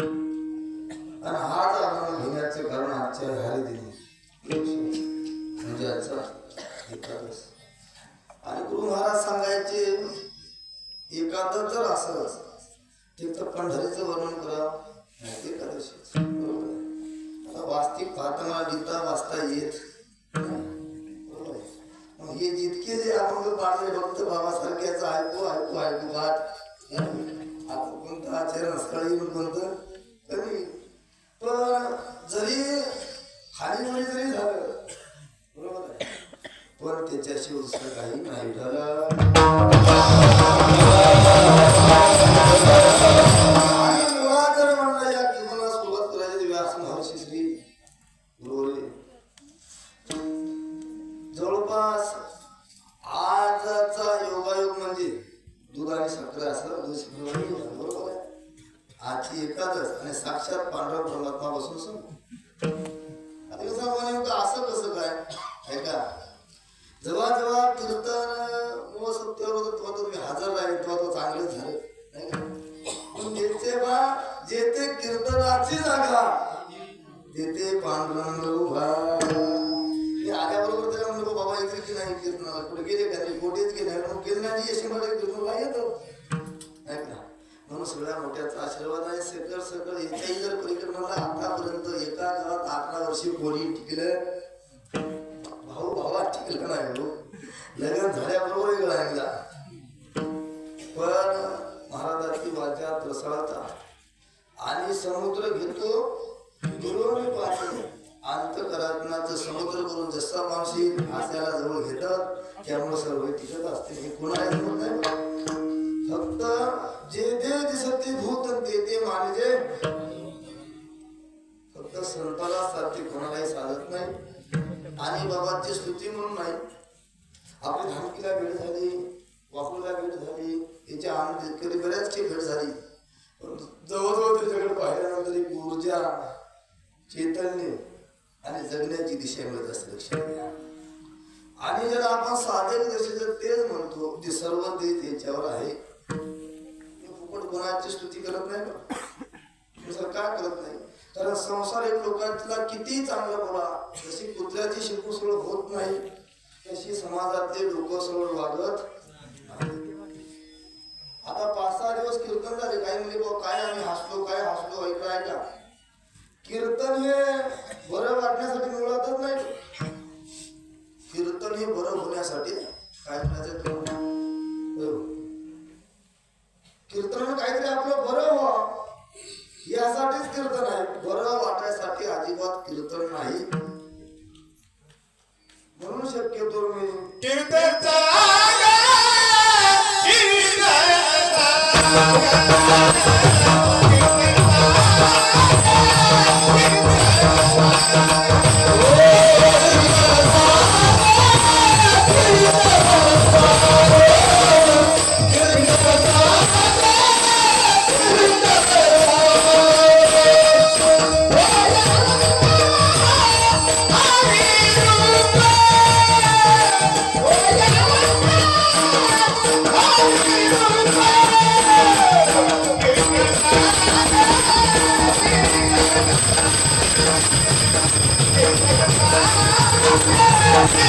आणि हाच आपण घेण्याचं कारण आजच्या हरी दिली. म्हणजे आजचा एकादश आणि गुरु महाराज सांगायचे एकादश जर असं ते तर पंढरीचं वर्णन करा. नाही एकादशी बरोबर. आहे. आता पाहताना लिहिता वाचता येत मग हे जितके जे आपण पाडले भक्त बाबासारख्याचं ऐकू ऐकू ऐकू पाठ आपण कोणतं आचरण असकाळी कोणतं कमी पण जरी खाली वरी जरी झालं बरोबर आहे पण त्याच्याशिवाय दुसरं काही नाही झालं आणि मुळात जर म्हणलं या कीर्तनाला सुरुवात करायची तर व्यास महर्षी श्री गुरुवरे जवळपास आजचा योगायोग म्हणजे दूध आणि साखर असं दूध बरोबर आहे आजची आणि साक्षात पांढरा परमात्मा बसून समोर आता कसं असं कसं काय ऐका जेव्हा जेव्हा कीर्तन व सत्यावर होतं तेव्हा तो तुम्ही हजर राहील तेव्हा तो चांगलं झालं. नाही जेथे कीर्तनाची जागा जेथे पांडुरंग उभा. आल्याबरोबर त्याला म्हणतो बाबा येतील की नाही कीर्तनाला? कुठे गेले का नाही कोठेच गेले मग कीर्तनाची यशी मला कीर्तन येतात. नाही का? म्हणून सगळ्या मोठ्याचा आशीर्वाद आहे. सकळ सकळ याच्याही जर परिक्रमाला आतापर्यंत एका गावात अकरा वर्षी कोणी टिकलं. भाऊ भावात नाही हो. लग्न झाल्याबरोबर वेगळा लागला पण महाराजाची वाचा प्रसळता आणि समुद्र घेतो गुरुवारी पाणी. अंतकरात्माचं समुद्र करून जसा माणूस येईल आस्याला जवळ घेतात. त्यामुळे सर्व टिकत असते. हे कोणाला फक्त नाही फक्त जे ते भूत ते ते मानजे. फक्त संताला साध्य कोणालाही साधत नाही. आणि बाबाची स्तुती म्हणून नाही. आपली धामकीला भेट झाली वाकूला भेट झाली याच्या आनंद बऱ्याचशी भेट झाली. पण जवळजवळ त्याच्याकडे पाहिल्यानंतर एक ऊर्जा चैतन्य आणि जगण्याची दिशा मिळत असते लक्षात घ्या. आणि जर आपण साधे जसे जर तेच म्हणतो जे सर्व ते त्याच्यावर आहे फुकट कोणाची स्तुती करत नाही का सरकार करत नाही? कारण संसार एक लोकांना किती चांगलं बोला. जशी कुत्र्याची शिकू सरळ होत नाही तशी समाजातले लोक सरळ वागत आता पाच सहा दिवस कीर्तन झाले. काही म्हणजे बुवा काय आम्ही हसलो काय हसलो ऐकलं ऐका. कीर्तन हे बरं वाटण्यासाठी मुळातच नाही. कीर्तन हे बरं होण्यासाठी काय म्हणायचं हो. कीर्तन काहीतरी आपलं बरं व्हावं. यासाठीच कीर्तन आहे. बरं वाटायसाठी अजिबात कीर्तन नाही. म्हणून शक्यतो मी कीर्तन Oh,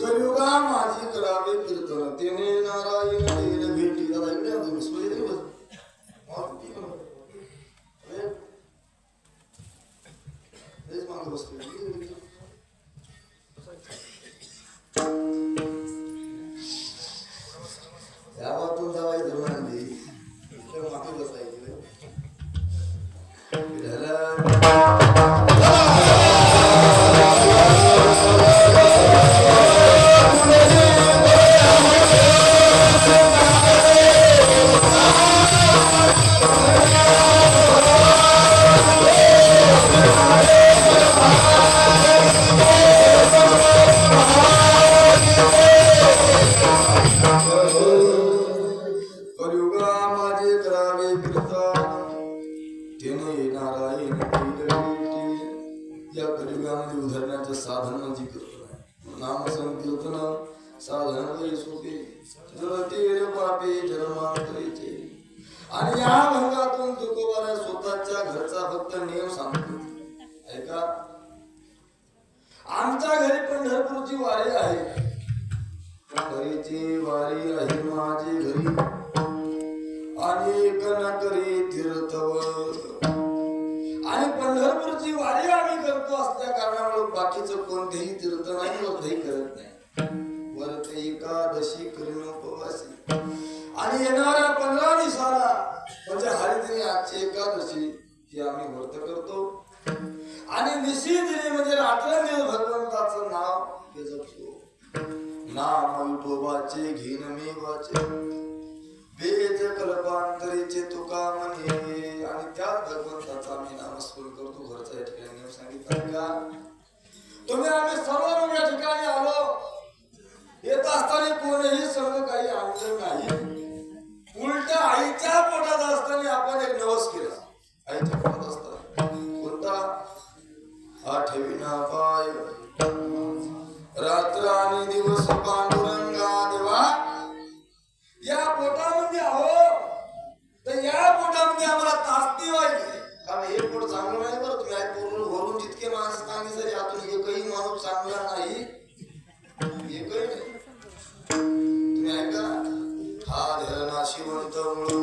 कलियुगा माझी पंढरपूरची वारी आहे. घरीची वारी आहे माझी घरी. अनेक नगरी तीर्थव आणि पंढरपूरची वारी आम्ही करतो असल्या कारणामुळे बाकीचं कोणतेही तीर्थ नाही वरतही करत नाही. वरत एकादशी करीन उपवासी. आणि येणाऱ्या पंधरा दिवसाला म्हणजे हरिदिनी आजची एकादशी ही आम्ही व्रत करतो. आणि निश्चित म्हणजे रात्रंदिवस भगवान नाव हे जपतो नाम विठोबाचे घेन मी वाचे वेद कल्पांतरीचे तुका म्हणे आणि त्या भगवंताचा मी नामस्मरण करतो. घरचा या ठिकाणी सांगितलं का? तुम्ही आम्ही सर्व लोक या ठिकाणी आलो. येत असताना कोणीही सर्व काही आणलं नाही. उलट आईच्या पोटात असताना आपण एक नवस केला. आईच्या पोटात असताना. कोणता? आठविना पाय रात्र आणि दिवस पांडुरंगा देवा. या पोटामध्ये आहो. तर या पोटामध्ये आम्हाला तासती व्हायची कारण हे पोट चांगलं नाही बरं तुम्ही. आहे पूर्ण भरून जितके माणसं चांगली जरी आतून एकही माणूस चांगला नाही. एकही नाही. तुम्ही ऐका हा धरणा शिवंत म्हणून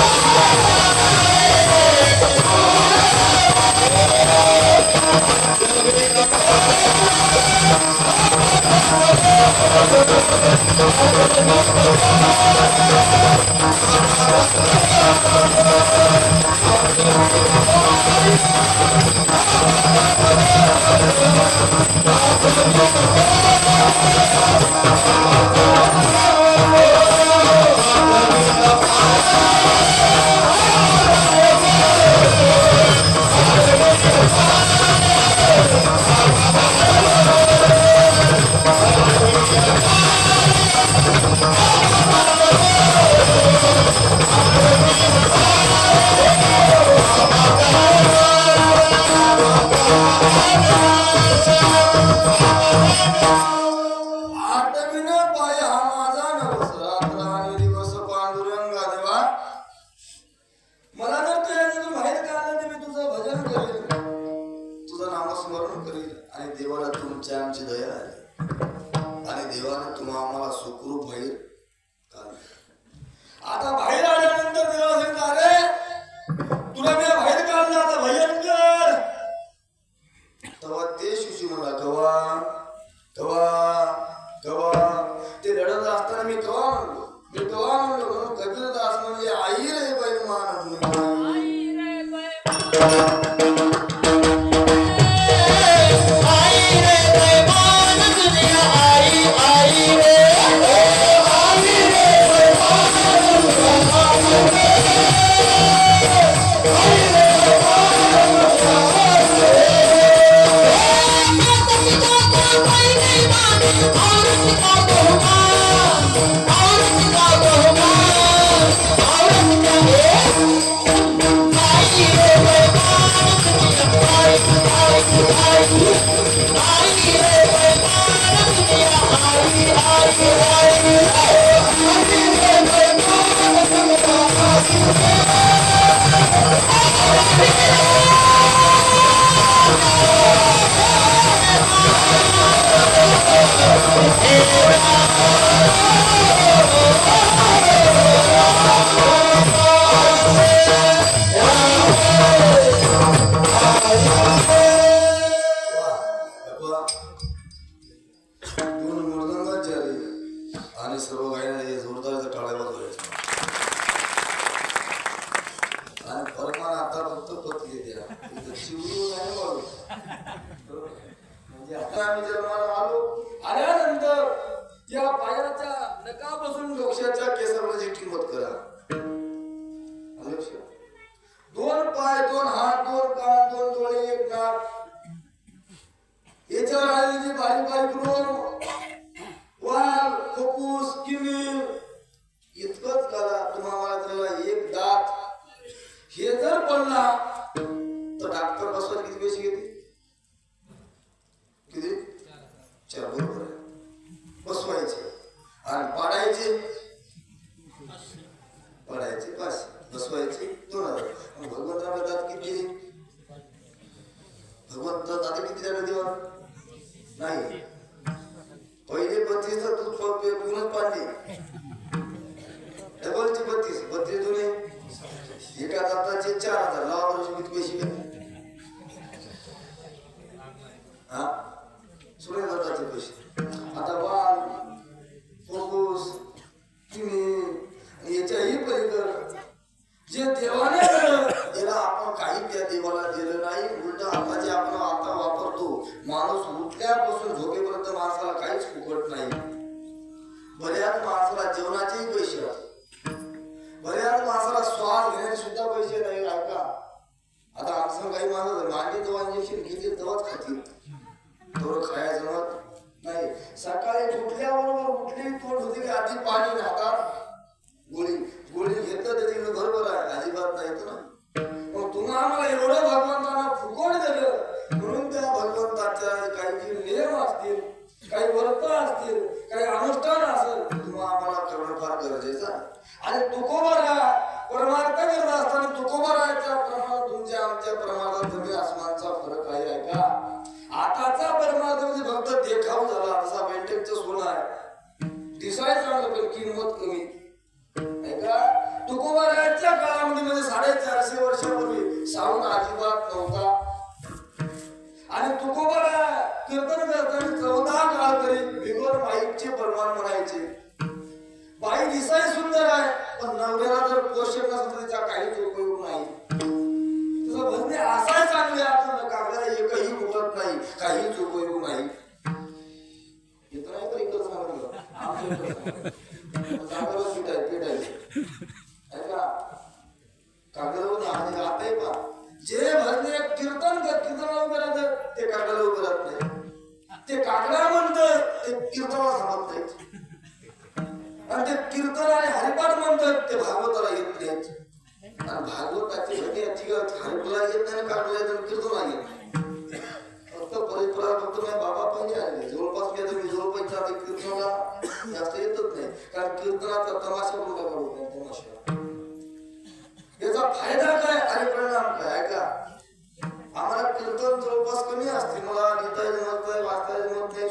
Oh, आमची दया आली आणि देवाने तुम्हा आम्हाला सुखरूप बाहेर आता बाहेर आल्यानंतर देवा सांगता अरे तुला मी बाहेर काढलं आता भयंकर. तेव्हा ते शिशू म्हणा कवा कवा कवा ते रडत असताना मी कवा म्हणलो मी कवा म्हणलो म्हणून कबीरदास म्हणजे आई रे बाई मान म्हणजे आम्ही जन्माला आलो आल्यानंतर या पायाच्या नकापासून डोक्याच्या केसामध्ये किंमत करा. दोन पाय दोन हात दोन कान दोन डोळे एक नाक. याच्यावर आलेली बारीक बारीक रोग वाल फुफ्फुस किडनी इतकंच करा. तुम्हाला एक दात हे जर पडला भगवंत दादा किती झाले देवा नाही. पहिले बत्तीस तर तू प- पूर्णच पाडली. डबलचे बत्तीस. बत्तीस दोन्ही एका दाताचे चार हजार. लावा वर्षी किती पैसे घेतले हा? सोळा दाताचे पैसे. आता बाल फुफ्फुस किडनी आणि याच्याही पलीकडं. जे देवाने दिलं त्याला आपण काही त्या देवाला दिलं नाही. उलट माणूस उठल्यापासून झोपेपर्यंत माणसाला काहीच फुकट नाही. बऱ्याच माणसाला जेवणाचेही पैसे आहेत. बऱ्याच माणसाला श्वास घेण्याचे सुद्धा पैसे नाही ऐका आता आमचं काही माणसं मांडी तेव्हा इंजेक्शन घेते तेव्हाच खातील. थोडं खायचं नाही. सकाळी उठल्याबरोबर उठली तोंड होती की आधी पाणी हातात गोळी गोळी घेतलं तर तिकडे बरोबर आहे अजिबात नाही तर मग तुम्हाला आम्हाला एवढं भगवंतांना कीर्तन करताना चौदा काळ तरी बिगर बाईचे परमान म्हणायचे. बाई दिसाय सुंदर आहे पण नवऱ्याला जर पोषक नसेल तर त्याचा काहीच उपयोग नाही. तुझं भजने असाय चांगले आपण कागदाला एकही उठत नाही काहीच उपयोग नाही. येतो नाही तर इकडं सांगितलं आमच्या इकडं सांगितलं. कागदावर आहे पीठ आता जे भजने कीर्तन कर कीर्तनाला उभे राहतात ते कागदाला उभे राहत नाही. ते कागदा म्हणतात ते कीर्तनाला थांबत नाहीत आणि ते कीर्तन आणि हरिपाठ म्हणतात ते भागवताला येत नाहीत आणि भागवताची भजने याची हरिपला येत नाही आणि येत नाही कीर्तनाला येत नाही. फक्त परिपुरा फक्त नाही बाबा पण आले. जवळपास मी आता मी जवळपास जाते कीर्तनाला जास्त येतच नाही. कारण कीर्तनाचा तमाशा कुठं काढू तमाशा. याचा फायदा काय? आणि परिणाम काय? ऐका. আমরা কীর্তন চৌপাশ কমিয়ে আসছি মোলা গীতায় মধ্যে বাস্তায় মধ্যে